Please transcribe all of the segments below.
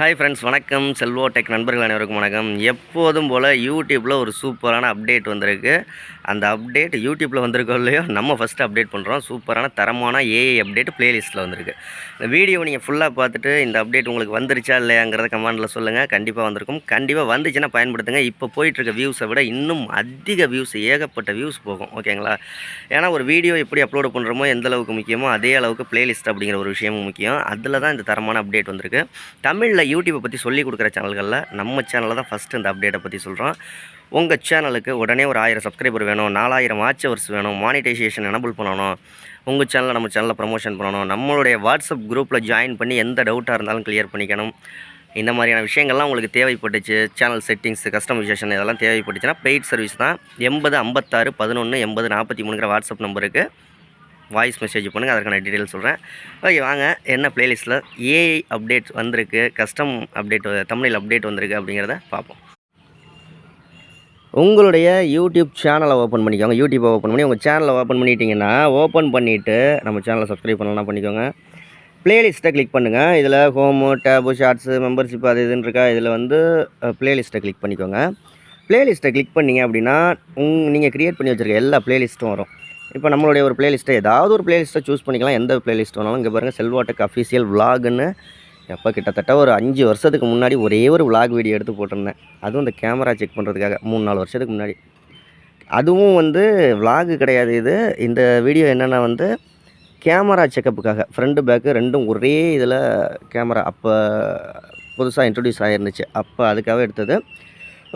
Hi friends வணக்கம். செல்வோ tech நண்பர்கள் அனைவருக்கும் வணக்கம். எப்போதும் போல் யூடியூப்பில் ஒரு சூப்பரான அப்டேட் வந்திருக்கு. அந்த அப்டேட் யூடியூப்பில் வந்திருக்கோ இல்லையோ நம்ம ஃபஸ்ட்டு அப்டேட் பண்ணுறோம் சூப்பரான தரமான ஏஐ அப்டேட் ப்ளேலிஸ்ட்டில் வந்திருக்கு. இந்த வீடியோ நீங்கள் ஃபுல்லாக பார்த்துட்டு இந்த அப்டேட் உங்களுக்கு வந்துருச்சா இல்லையாங்கிறத கமெண்டில் சொல்லுங்கள் கண்டிப்பாக வந்திருக்கும். கண்டிப்பாக வந்துச்சுன்னா பயன்படுத்துங்க. இப்போ போயிட்டுருக்க வியூஸை விட இன்னும் அதிக வியூஸ் ஏகப்பட்ட வியூஸ் போகும். ஓகேங்களா ஏன்னா ஒரு வீடியோ எப்படி அப்லோடு பண்ணுறோமோ எந்த அளவுக்கு முக்கியமோ அதே அளவுக்கு பிளேலிஸ்ட் அப்படிங்கிற ஒரு விஷயமும் முக்கியம். அதில் தான் இந்த தரமான அப்டேட் வந்திருக்கு. தமிழில் யூடியூப்பை பற்றி சொல்லி கொடுக்குற சேனல்களில் நம்ம சேனலில் தான் ஃபஸ்ட்டு இந்த அப்டேட்டை பற்றி சொல்கிறோம் உங்கள் சேனலுக்கு உடனே ஒரு ஆயிரம் சப்ஸ்கிரைபர் வேணும் நாலாயிரம் வாட்சவர்ஸ் வேணும் மானிட்டைசேஷன் எனபிள் பண்ணணும் உங்கள் சேனலை நம்ம சேனலில் ப்ரமோஷன் பண்ணணும் நம்மளுடைய வாட்ஸ்அப் குரூப்பில் ஜாயின் பண்ணி எந்த டவுட்டாக இருந்தாலும் கிளியர் பண்ணிக்கணும். இந்த மாதிரியான விஷயங்கள்லாம் உங்களுக்கு தேவைப்பட்டுச்சு சேனல் செட்டிங்ஸ் கஸ்டமைசேஷன் இதெல்லாம் தேவைப்பட்டுச்சுன்னா பெய்ட் சர்வீஸ் தான். எண்பது ஐம்பத்தாறு பதினொன்று எண்பது நாற்பத்தி மூணுங்கிற வாட்ஸ்அப் நம்பருக்கு வாய்ஸ் மெசேஜ் பண்ணுங்கள் அதற்கான டீட்டெயில் சொல்கிறேன் ஓகே வாங்க என்ன ப்ளேலிஸ்ட்டில் ஏஐ அப்டேட் வந்திருக்கு கஸ்டம் அப்டேட் தமிழில் அப்டேட் வந்திருக்கு அப்படிங்கிறத பார்ப்போம். உங்களுடைய யூடியூப் சேனலை ஓப்பன் பண்ணிக்கோங்க. யூடியூப்பை ஓப்பன் பண்ணி உங்கள் சேனலை ஓப்பன் பண்ணிட்டீங்கன்னா ஓப்பன் பண்ணிவிட்டு நம்ம சேனலை சப்ஸ்கிரைப் பண்ணலாம் பண்ணிக்கோங்க. ப்ளேலிஸ்ட்டை கிளிக் பண்ணுங்கள் இதில் ஹோமு டேபு ஷார்ட்ஸு மெம்பர்ஷிப் அது இதுன்னு இருக்கா இதில் வந்து ப்ளேலிஸ்ட்டை கிளிக் பண்ணிக்கோங்க. ப்ளேலிஸ்ட்டை கிளிக் பண்ணீங்க அப்படின்னா உங் நீங்கள் க்ரியேட் பண்ணி வச்சுருக்க எல்லா ப்ளேலிஸ்ட்டும் வரும். இப்போ நம்மளுடைய ஒரு ப்ளேலிஸ்ட்டை ஏதாவது ஒரு ப்ளேலிஸ்ட்டை சூஸ் பண்ணிக்கலாம். எந்த ப்ளேலிஸ்ட் வேணாலும் இங்கே பாருங்கள் செல்வாட்டக் அஃபீஷியல் விலாகுன்னு எப்போ? கிட்டத்தட்ட ஒரு அஞ்சு வருஷத்துக்கு முன்னாடி ஒரே ஒரு விலாக் வீடியோ எடுத்து போட்டிருந்தேன். அதுவும் இந்த கேமரா செக் பண்ணுறதுக்காக மூணு நாலு வருஷத்துக்கு முன்னாடி. அதுவும் வந்து விலாகு கிடையாது இது. இந்த வீடியோ என்னென்னா வந்து கேமரா செக்கப்புக்காக ஃப்ரண்ட்டு பேக்கு ரெண்டும் ஒரே இதில் கேமரா அப்போ புதுசாக இன்ட்ரடியூஸ் ஆகிருந்துச்சு அப்போ அதுக்காக எடுத்தது.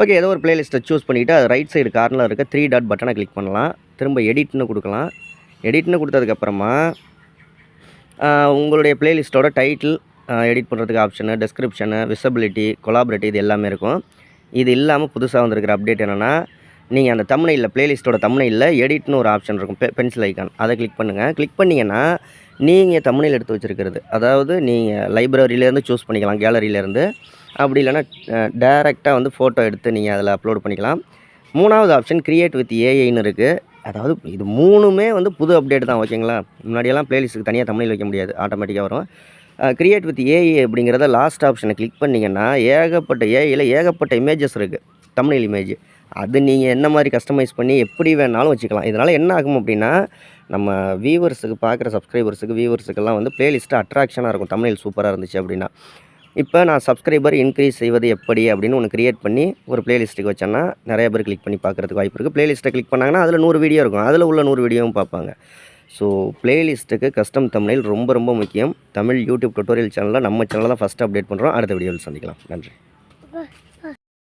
ஓகே ஏதோ ஒரு பிளேலிஸ்ட்டை சூஸ் பண்ணிவிட்டு அது ரைட் சைடு கார்னரில் இருக்க த்ரீ டாட் பட்டனை கிளிக் பண்ணலாம். திரும்ப எடிட்னு கொடுக்கலாம். எடிட்னு கொடுத்ததுக்கப்புறமா உங்களுடைய பிளேலிஸ்ட்டோட டைட்டில் எடிட் பண்ணுறதுக்கு ஆப்ஷனு டெஸ்கிரிப்ஷனு விசபிலிட்டி கொலாபரேட்டி இது எல்லாமே இருக்கும். இது இல்லாமல் புதுசாக வந்திருக்கிற அப்டேட் என்னென்னா நீங்கள் அந்த தமிழில் ப்ளேலிஸ்ட்டோட தமிழில் எடிட்னு ஒரு ஆப்ஷன் இருக்கும் பெ பென்சில் ஐக்கான் அதை கிளிக் பண்ணுங்கள் கிளிக் பண்ணிங்கன்னா நீங்கள் தமிழில் எடுத்து வச்சுருக்கிறது. அதாவது நீங்கள் லைப்ரரியிலேருந்து சூஸ் பண்ணிக்கலாம் கேலரியிலேருந்து அப்படி இல்லைன்னா டேரெக்டாக வந்து ஃபோட்டோ எடுத்து நீங்கள் அதில் அப்லோட் பண்ணிக்கலாம். மூணாவது ஆப்ஷன் க்ரியேட் வித் ஏஐன்னு இருக்குது அதாவது இது மூணுமே வந்து புது அப்டேட் தான் ஓகேங்களா முன்னாடியெல்லாம் ப்ளேலிஸ்ட்டுக்கு தனியாக தமிழில் வைக்க முடியாது ஆட்டோமேட்டிக்காக வரும். கிரியேட் வித் ஏஐ அப்படிங்கிறத லாஸ்ட் ஆப்ஷனை கிளிக் பண்ணிங்கன்னா ஏகப்பட்ட ஏஐயில் ஏகப்பட்ட இமேஜஸ் இருக்குது தமிழ் இமேஜ் அது நீங்கள் என்ன மாதிரி கஸ்டமைஸ் பண்ணி எப்படி வேணாலும் வச்சுக்கலாம். இதனால் என்ன ஆகும் அப்படின்னா நம்ம வியூவர்ஸுக்கு பார்க்குற சப்ஸ்கிரைபர்ஸுக்கு வியூவர்ஸுக்கெல்லாம் வந்து பிளேலிஸ்ட்டு அட்ராக்ஷனாக இருக்கும். தமிழில் சூப்பராக இருந்துச்சு அப்படின்னா. இப்போ நான் சப்ஸ்கிரைபர் இன்க்ரீஸ் செய்வது எப்படி அப்படின்னு ஒன்று க்ரியேட் பண்ணி ஒரு பிளேலிஸ்ட்டுக்கு வச்சேன்னா நிறைய பேர் கிளிக் பண்ணி பார்க்குறதுக்கு வாய்ப்பு இருக்குது பிளேலிஸ்ட்டை கிளிக் பண்ணாங்கன்னா அதில் நூறு வீடியோ இருக்கும். அதில் உள்ள நூறு வீடியோவும் பார்ப்பாங்க. ஸோ பிளேலிஸ்ட்டுக்கு கஸ்டம் தமிழில் ரொம்ப ரொம்ப முக்கியம். தமிழ் யூடியூப் டுட்டோரியல் சேனலில் நம்ம சேனலில் தான் ஃபஸ்ட்டு அப்டேட் பண்ணுறோம் அடுத்த வீடியோவில் சந்திக்கலாம். நன்றி.